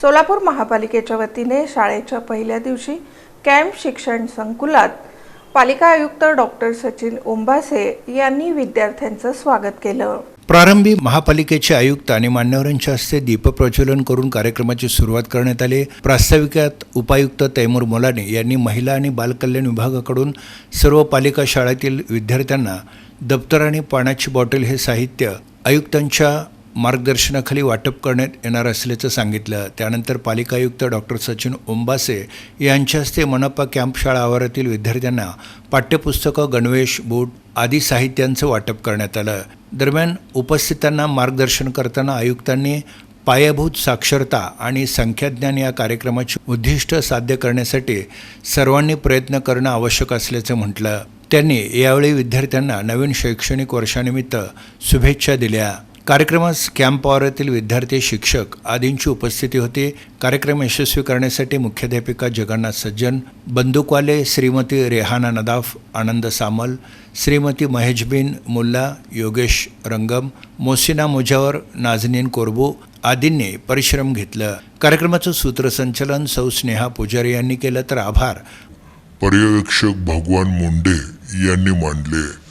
सोलापूर महापालिकेच्या वतीने शाळेच्या पहिल्या दिवशी कॅम्प शिक्षण संकुलात पालिका आयुक्त डॉक्टर सचिन ओंबासे यांनी विद्यार्थ्यांचं स्वागत केलं. प्रारंभी महापालिकेचे आयुक्त आणि मान्यवरांच्या हस्ते दीपप्रज्वलन करून कार्यक्रमाची सुरुवात करण्यात आली. प्रास्ताविकात उपायुक्त तैमूर मोलाने यांनी महिला आणि बालकल्याण विभागाकडून सर्व पालिका शाळेतील विद्यार्थ्यांना दप्तर आणि पाण्याची बॉटल हे साहित्य आयुक्तांच्या मार्गदर्शनाखाली वाटप करण्यात येणार असल्याचं सांगितलं. त्यानंतर पालिका आयुक्त डॉक्टर सचिन ओंबासे यांच्या हस्ते मनपा कॅम्प शाळा आवारातील विद्यार्थ्यांना पाठ्यपुस्तकं गणवेश बूट आदी साहित्यांचं वाटप करण्यात आलं. दरम्यान उपस्थितांना मार्गदर्शन करताना आयुक्तांनी पायाभूत साक्षरता आणि संख्याज्ञान या कार्यक्रमाची उद्दिष्ट साध्य करण्यासाठी सर्वांनी प्रयत्न करणं आवश्यक असल्याचं म्हटलं. त्यांनी यावेळी विद्यार्थ्यांना नवीन शैक्षणिक वर्षानिमित्त शुभेच्छा दिल्या. कार्यक्रमास कॅम्प आवारातील विद्यार्थी शिक्षक आदींची उपस्थिती होती. कार्यक्रम यशस्वी करण्यासाठी मुख्याध्यापिका जगन्नाथ सज्जन बंदूकवाले श्रीमती रेहाना नदाफ आनंद सामल श्रीमती महेशबिन मुल्ला योगेश रंगम मोसिना मुजावर नाझनीन कोरबू आदींनी परिश्रम घेतलं. कार्यक्रमाचं सूत्रसंचलन सौ स्नेहा पुजारी यांनी केलं तर आभार. पर्यवेक्षक भगवान मुंडे यांनी मांडले.